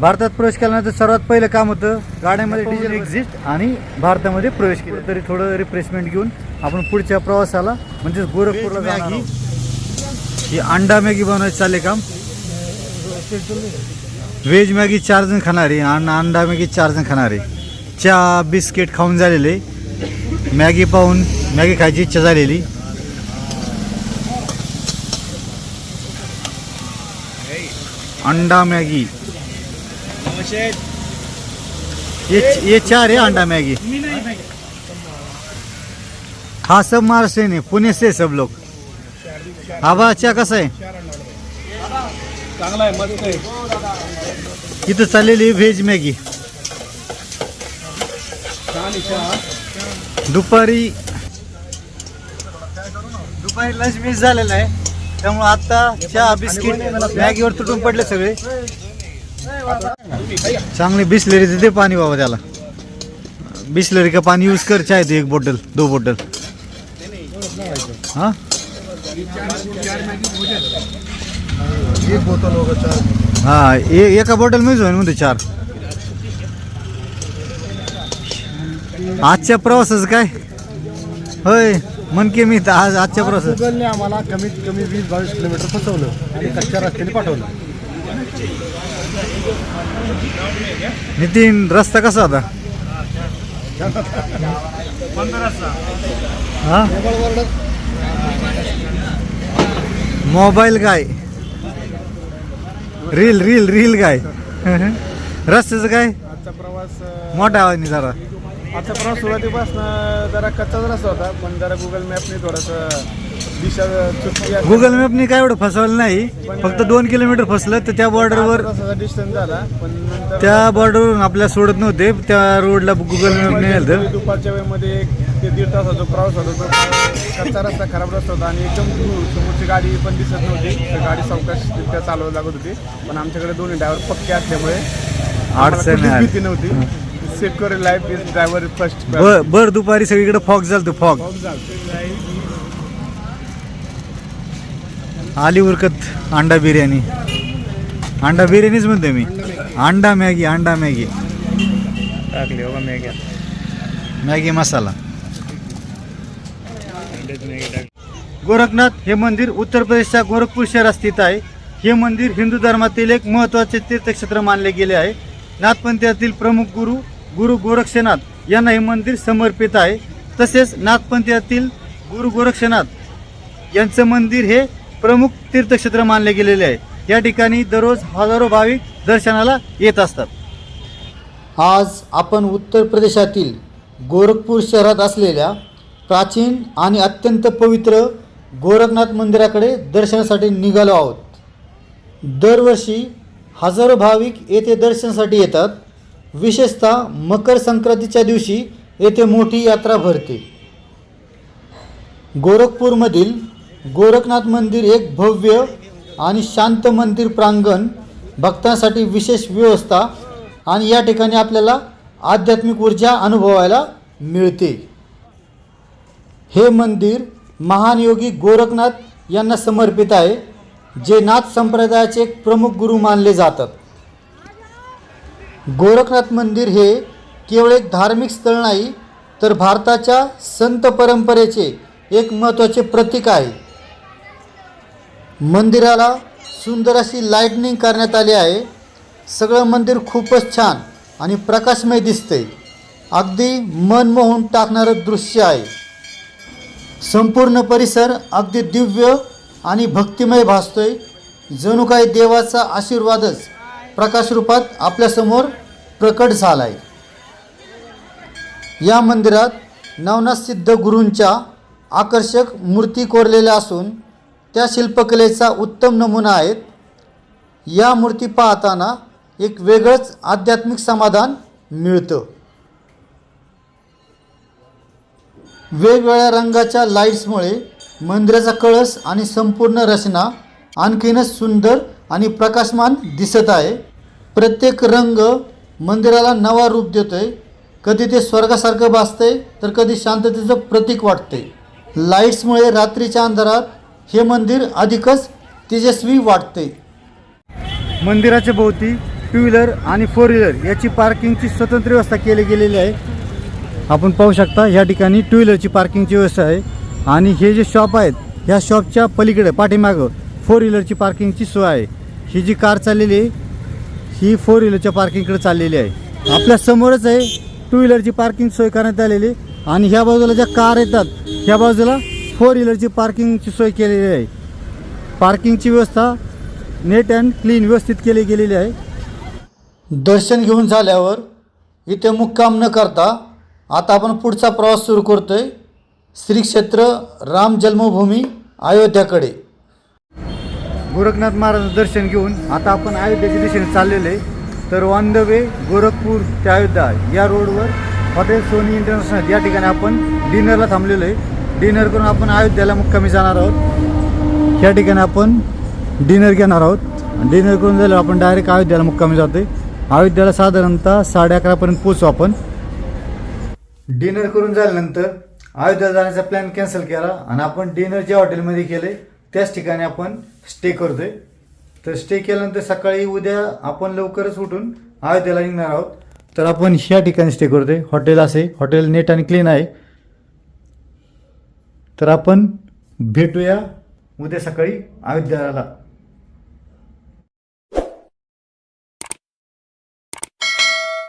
भारतात प्रवेश केल्यानंतर सर्वात पहिलं काम होतं गाड्यामध्ये डिझेल एक्झिट आणि भारतामध्ये प्रवेश केला. तरी थोडं रिफ्रेशमेंट घेऊन आपण पुढच्या प्रवासाला म्हणजे गोरखपूरला आहोत. ही अंडा मॅगी बनवायचं चालले काम. व्हेज मॅगी चार जण खाणारे आणि अंडा मॅगी चार जण खाणारे. चहा बिस्किट खाऊन झालेले. मॅगी पाहून मॅगी खायची इच्छा झालेली. अंडा मॅगी. ये ये चार है अंडा मैगी। हाँ सब महाराष्ट्र ने पुणे से सब लोग हवा अच्छा कसा आहे? चांगला आहे मस्त आहे. इथं चाललेली व्हेज मॅगी. छान दुपारी दुपारी लंच मिस झालेला आहे. त्यामुळे आता चहा बिस्किट मॅगीवर तुटून पडले सगळे. चांगली बिस्लरीचं दे पाणी बाबा त्याला. बिस्लरी का पाणी यूज कर चाय तो एक बॉटल दो बॉटल हाँ? एक बोतल होगा चार हा ए एका बॉटल मीच होईल म्हणते चार. आजच्या प्रवासाच काय? होय मन की मी आज आजच्या प्रवासात आम्हाला कमीत कमी वीस बावीस किलोमीटर फसवलं आणि कच्च्या रस्त्याने पाठवलं. नितीन रस्ता कसा होता? हा? मोबाईल काय? रील रील रील काय? रस्त्याचं काय? आजचा प्रवास मोठा आवाज नाही जरा. आजचा प्रवास सुरुवातीपासून जरा कच्चाच रस्ता होता पण जरा गुगल मॅपने थोडंसं दिशा गुगल मॅपनी काय एवढं फसवलं नाही. फक्त दोन किलोमीटर फसलं तर त्या बॉर्डरवर अर्धा तासाचा डिस्टन्स झाला पण नंतर त्या बॉर्डरवरून आपल्याला सोडत नव्हते. त्या रोडला गुगल मॅपने नेलं दुपारच्या वेळेमध्ये एक ते दीड तासाचा प्रवास होता तो कच्चा रस्ता खराब रस्ता होता आणि एकदम दूर समोरची गाडी पण दिसत नव्हती. तर गाडी सावकाश त्या चालवायला लागत होती. पण आमच्याकडे दोन्ही ड्रायव्हर पक्के असल्यामुळे आम्हाला अडचण कुठलीच नाही भीती नव्हती. Secure life is driver first बर बर दुपारी सगळीकडे फॉग झालं फॉग आली उरकत अंडा बिर्याणी. अंडा बिर्याणीच म्हणते मी. अंडा मॅगी अंडा मॅगी. टाकली बघा मी मॅगी मसाला. गोरखनाथ हे मंदिर उत्तर प्रदेशच्या गोरखपूर शहरात स्थित आहे. हे मंदिर हिंदू धर्मातील एक महत्त्वाचे तीर्थक्षेत्र मानले गेले आहे. नाथपंथीयातील प्रमुख गुरु गुरु गोरक्षनाथ यांना हे मंदिर समर्पित आहे. तसेच नाथपंथीयातील गुरु गोरक्षनाथ यांचं मंदिर हे प्रमुख तीर्थक्षेत्र मानले गेलेले आहे. या ठिकाणी दररोज हजारो भाविक दर्शनाला येत असतात. आज आपण उत्तर प्रदेशातील गोरखपूर शहरात असलेल्या प्राचीन आणि अत्यंत पवित्र गोरखनाथ मंदिराकडे दर्शनासाठी निघालो आहोत. दरवर्षी हजारो भाविक येथे दर्शनासाठी येतात. विशेषतः मकर संक्रांतीच्या दिवशी येथे मोठी यात्रा भरते. गोरखपूरमधील गोरखनाथ मंदिर एक भव्य आणि शांत मंदिर प्रांगण भक्तांसाठी विशेष व्यवस्था आणि या ठिकाणी आपल्याला आध्यात्मिक ऊर्जा अनुभवायला मिळते. हे मंदिर महान योगी गोरखनाथ यांना समर्पित आहे जे नाथ संप्रदायाचे एक प्रमुख गुरु मानले जातात. गोरखनाथ मंदिर हे केवळ एक धार्मिक स्थळ नाही तर भारताच्या संत परंपरेचे एक महत्त्वाचे प्रतीक आहे. मंदिराला सुंदर अशी लाईटनिंग करण्यात आली आहे. सगळं मंदिर खूपच छान आणि प्रकाशमय दिसते अगदी मन मोहून टाकणारं दृश्य आहे. संपूर्ण परिसर अगदी दिव्य आणि भक्तिमय भासतोय. जणू काही देवाचा आशीर्वादच प्रकाशरूपात आपल्यासमोर प्रकट झाला आहे या मंदिरात नवनाथ सिद्ध गुरूंच्या आकर्षक मूर्ती कोरलेल्या असून त्या शिल्पकलेचा उत्तम नमुना आहेत. या मूर्ती पाहताना एक वेगळंच आध्यात्मिक समाधान मिळतं. वेगवेगळ्या रंगाच्या लाईट्समुळे मंदिराचा कळस आणि संपूर्ण रचना आणखीनच सुंदर आणि प्रकाशमान दिसत आहे. प्रत्येक रंग मंदिराला नवा रूप देतो आहे कधी ते स्वर्गासारखं भासतंय तर कधी शांततेचं प्रतीक वाटते लाईट्समुळे रात्रीच्या अंधारात हे मंदिर अधिकच तेजस्वी वाटते. मंदिराच्या भोवती टू व्हीलर आणि फोर व्हीलर याची पार्किंगची स्वतंत्र व्यवस्था केली गेलेली आहे. आपण पाहू शकता या ठिकाणी टू व्हीलरची पार्किंगची व्यवस्था आहे. आणि हे जे शॉप आहेत ह्या शॉपच्या पलीकडे पाठीमागं फोर व्हीलरची पार्किंगची सोय आहे. ही जी कार चाललेली आहे ही फोर व्हीलरच्या पार्किंगकडे चाललेली आहे. आपल्या समोरच आहे टू व्हीलरची पार्किंग सोय करण्यात आलेली आणि ह्या बाजूला ज्या कार येतात ह्या बाजूला फोर व्हीलरची पार्किंगची सोय केलेली आहे. पार्किंगची व्यवस्था नेट अँड क्लीन व्यवस्थित केली गेलेली आहे. दर्शन घेऊन झाल्यावर इथे मुक्काम न करता आता आपण पुढचा प्रवास सुरू करतोय. श्री क्षेत्र राम जन्मभूमी अयोध्याकडे. गोरखनाथ महाराजांचं दर्शन घेऊन आता आपण अयोध्येच्या दिशेने चाललेले आहे. तर ऑन द वे गोरखपूर ते अयोध्या या रोडवर हॉटेल सोनी इंटरनॅशनल या ठिकाणी आपण डिनरला थांबलेलो आहे. डिनर करून आपण अयोध्याला मुक्कामी जाणार आहोत. या ठिकाणी आपण डिनर घेणार आहोत. डिनर करून झालं आपण डायरेक्ट अयोध्याला मुक्कामी जाते अयोध्याला साधारणतः साडे अकरापर्यंत पोचू आपण. डिनर करून झाल्यानंतर अयोध्या जाण्याचा प्लॅन कॅन्सल केला आणि आपण डिनर ज्या हॉटेलमध्ये केले त्याच ठिकाणी आपण स्टे करतोय. तर स्टे केल्यानंतर सकाळी उद्या आपण लवकरच उठून अयोध्याला निघणार आहोत. तर आपण ह्या ठिकाणी स्टे करतोय. हॉटेल असे हॉटेल नेट आणि क्लीन आहे. तर आपण भेटूया उद्या सकाळी अयोध्याला